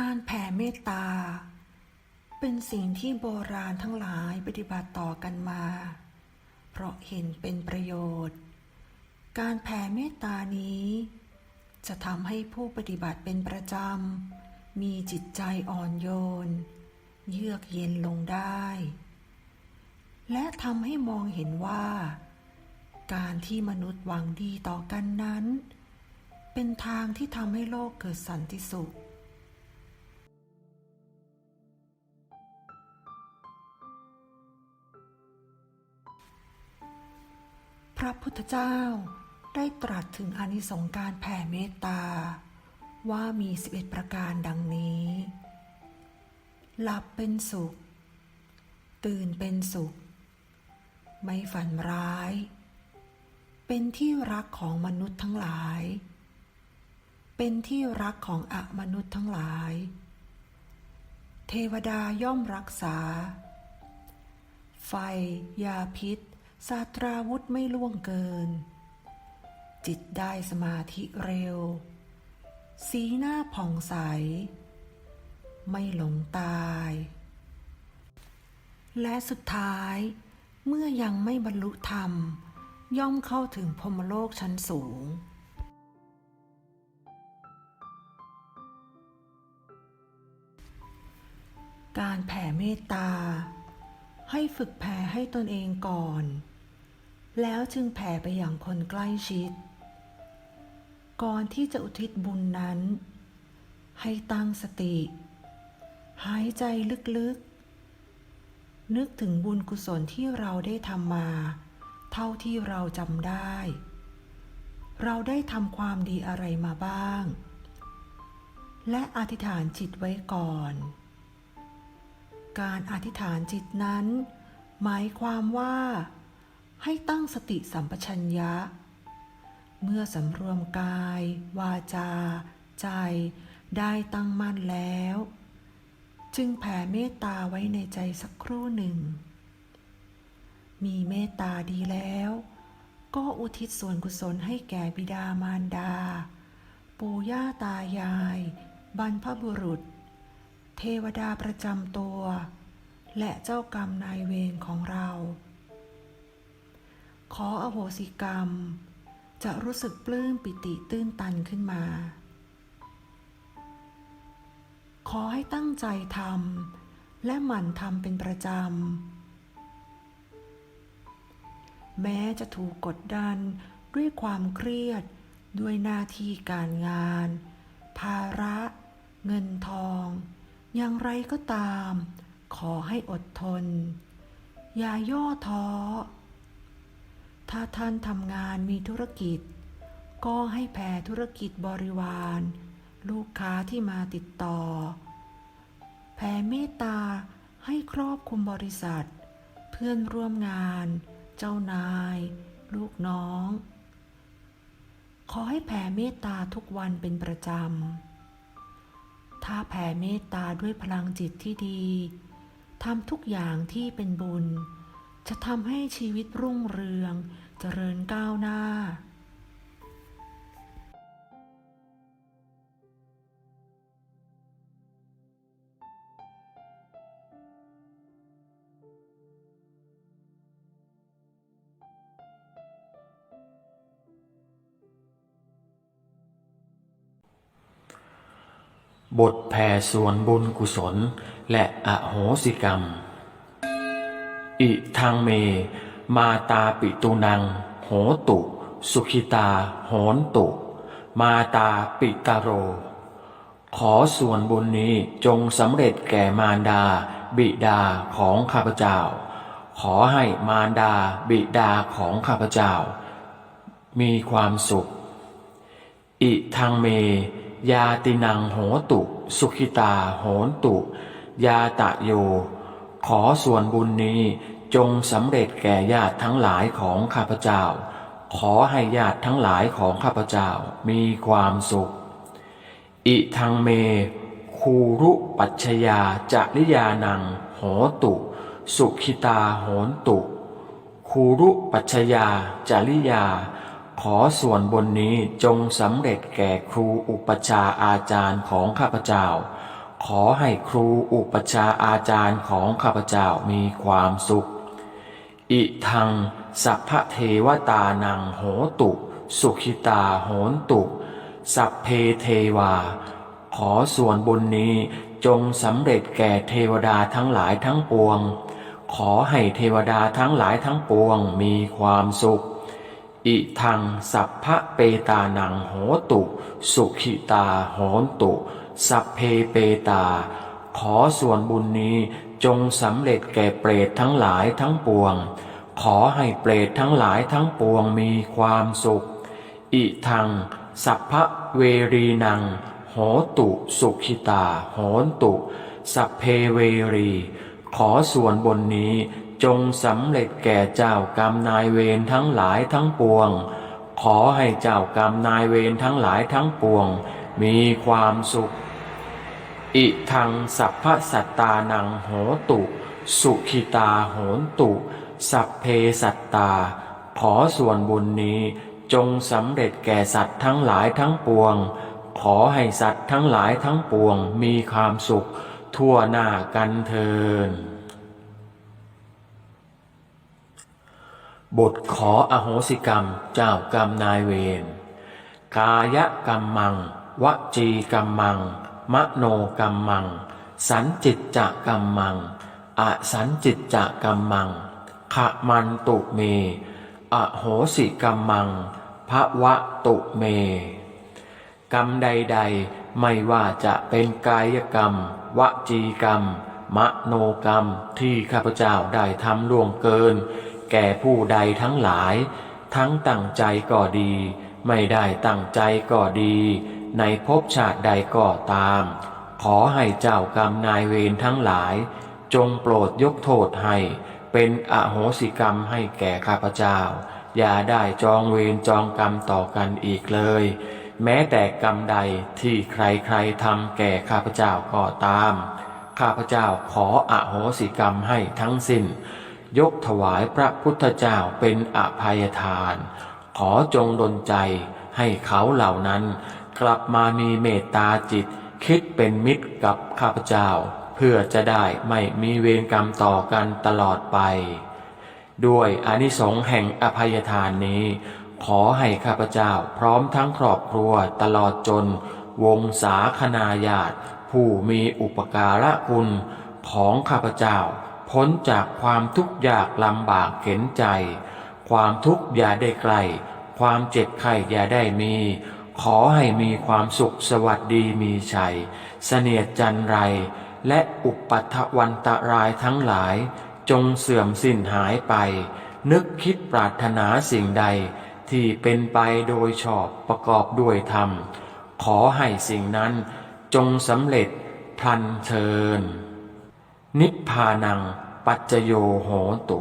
การแผ่เมตตา เป็นสิ่งที่โบราณทั้งหลายปฏิบัติต่อกันมา เพราะเห็นเป็นประโยชน์ การแผ่เมตตานี้ จะทำให้ผู้ปฏิบัติเป็นประจำ มีจิตใจอ่อนโยน เยือกเย็นลงได้ และทำให้มองเห็นว่า การที่มนุษย์หวังดีต่อกันนั้น เป็นทางที่ทำให้โลกเกิดสันติสุข ระพุทธเจ้าได้ตรัสถึงอานิสงส์การแผ่เมตตา ว่ามี 11 ประการดังนี้ หลับเป็นสุข ตื่นเป็นสุข ไม่ฝันร้าย เป็นที่รักของมนุษย์ทั้งหลาย เป็นที่รักของอมนุษย์ทั้งหลาย เทวดาย่อมรักษา ไฟ ยาพิษ ศาสตราวุธไม่ล่วงเกิน จิตได้สมาธิเร็ว สีหน้าผ่องใส ไม่หลงตาย และสุดท้าย เมื่อยังไม่บรรลุธรรม ย่อมเข้าถึงพรมโลกชั้นสูงการแผ่เมตตา ให้ฝึกแผ่ให้ตนเองก่อน แล้วจึงแผ่ไปอย่างคนใกล้ชิด ก่อนที่จะอุทิศบุญนั้น ให้ตั้งสติ หายใจลึกๆ นึกถึงบุญกุศลที่เราได้ทำมา เท่าที่เราจำได้ เราได้ทำความดีอะไรมาบ้าง และอธิษฐานจิตไว้ก่อน การอธิษฐานจิตนั้น หมายความว่า ให้ตั้งสติสัมปชัญญะ เมื่อสำรวมกาย วาจา ใจ ได้ตั้งมั่นแล้ว จึงแผ่เมตตาไว้ในใจสักครู่หนึ่ง มีเมตตาดีแล้ว ก็อุทิศส่วนกุศลให้แก่บิดามารดา ปู่ย่าตายาย บรรพบุรุษ เทวดาประจำตัว และเจ้ากรรมนายเวรของเรา ขออโหสิกรรม จะรู้สึกปลื้มปิติตื้นตันขึ้นมา ขอให้ตั้งใจทำและหมั่นทำเป็นประจำ แม้จะถูกกดดันด้วยความเครียดด้วยหน้าที่การงาน ภาระ เงินทอง อย่างไรก็ตาม ขอให้อดทน อย่าย่อท้อ ถ้าท่านทำงานมีธุรกิจ ก็ให้แผ่ธุรกิจบริวาร ลูกค้าที่มาติดต่อ แผ่เมตตาให้ครอบคุมบริษัท เพื่อนร่วมงาน เจ้านาย ลูกน้อง ขอให้แผ่เมตตาทุกวันเป็นประจำ ถ้าแผ่เมตตาด้วยพลังจิตที่ดีทำทุกอย่างที่เป็นบุญ จะทำให้ชีวิตรุ่งเรืองเจริญก้าวหน้า บทแผ่ส่วนบุญกุศลและอโหสิกรรม อิทางเม มาตาปิตุนัง โหตุ สุขิตา โหนตุ มาตาปิตาโร ขอส่วนบุญนี้จงสำเร็จแก่มารดา บิดาของข้าพเจ้า ขอให้มารดาบิดาของข้าพเจ้า มีความสุข อิทางเม ยาตินังโหตุ สุขิตา โหนตุ ยาตะโย ขอส่วนบุญนี้จงสำเร็จแก่ญาติทั้งหลายของข้าพเจ้า ขอให้ญาติทั้งหลายของข้าพเจ้ามีความสุข อิทังเม คูรุปัชยาจริยานัง โหตุ สุขิตาโหนตุ คูรุปัชยาจริยา ขอส่วนบนนี้จงสำเร็จแก่ครูอุปชาอาจารย์ของข้าพเจ้า ขอให้ครูอุปชาอาจารย์ของข้าพเจ้ามีความสุข อิทังสัพพเทวตานังโหตุ สุขิตาโหนตุ สัพเพเทวา ขอส่วนบุญนี้จงสำเร็จแก่เทวดาทั้งหลายทั้งปวง ขอให้เทวดาทั้งหลายทั้งปวงมีความสุข อิทังสัพพะเปตานังโหตุ สุขิตาโหนตุ สัพเพเปตา ขอส่วนบุญนี้จงสำเร็จแก่เปรตทั้งหลายทั้งปวง ขอให้เปรตทั้งหลายทั้งปวงมีความสุข อิทัง สัพพะเวรีนังโหตุสุขิตาโหนตุ สัพเพเวรี ขอส่วนบนนี้ จงสำเร็จแก่เจ้ากรรมนายเวรทั้งหลายทั้งปวง ขอให้เจ้ากรรมนายเวรทั้งหลายทั้งปวง มีความสุข อิทังสัพพสัตตานังโหตุ สุขิตาโหนตุ สัพเพสัตตา ขอส่วนบุญนี้จงสำเร็จแก่สัตว์ทั้งหลายทั้งปวง ขอให้สัตว์ทั้งหลายทั้งปวงมีความสุข ทั่วหน้ากันเทิน บทขออโหสิกรรมเจ้ากรรมนายเวรกายกรรมมัง วจีกรรมมัง มโนกรรมมัง สันจิตจะกรรมมัง อสันจิตจะกรรมมังขะมันตุเม อโหสิกรรมังภวะตุเม กรรมใด ๆ ไม่ว่าจะเป็นกายกรรม วจีกรรม มโนกรรมที่ข้าพเจ้าได้ทำล่วงเกิน แก่ผู้ใดทั้งหลาย ทั้งตั้งใจก็ดี ไม่ได้ตั้งใจก็ดี ในภพชาติใดก็ตาม ขอให้เจ้ากรรมนายเวรทั้งหลาย จงโปรดยกโทษให้ เป็นอโหสิกรรมให้แก่ข้าพเจ้า อย่าได้จองเวรจองกรรมต่อกันอีกเลย แม้แต่กรรมใดที่ใครๆทำแก่ข้าพเจ้าก็ตามข้าพเจ้าขออโหสิกรรมให้ทั้งสิ้น ยกถวายพระพุทธเจ้าเป็นอภัยทาน ขอจงดลใจให้เขาเหล่านั้น กลับมามีเมตตาจิต คิดเป็นมิตรกับข้าพเจ้า เพื่อจะได้ไม่มีเวรกรรมต่อกันตลอดไป ด้วยอานิสงส์แห่งอภัยทานนี้ ขอให้ข้าพเจ้าพร้อมทั้งครอบครัวตลอดจน วงศาคณาญาติผู้มีอุปการะคุณของข้าพเจ้า พ้นจากความทุกข์ยากลำบากเข็นใจ ความทุกข์อย่าได้ใกล ความเจ็บไข้อย่าได้มี ขอให้มีความสุขสวัสดีมีชัย เสนียดจันไร และอุปัทวันตรายทั้งหลาย จงเสื่อมสิ้นหายไป นึกคิดปรารถนาสิ่งใด ที่เป็นไปโดยชอบประกอบด้วยธรรม ขอให้สิ่งนั้นจงสำเร็จพลันเชิญนิพพานัง ปัจจโยโหตุ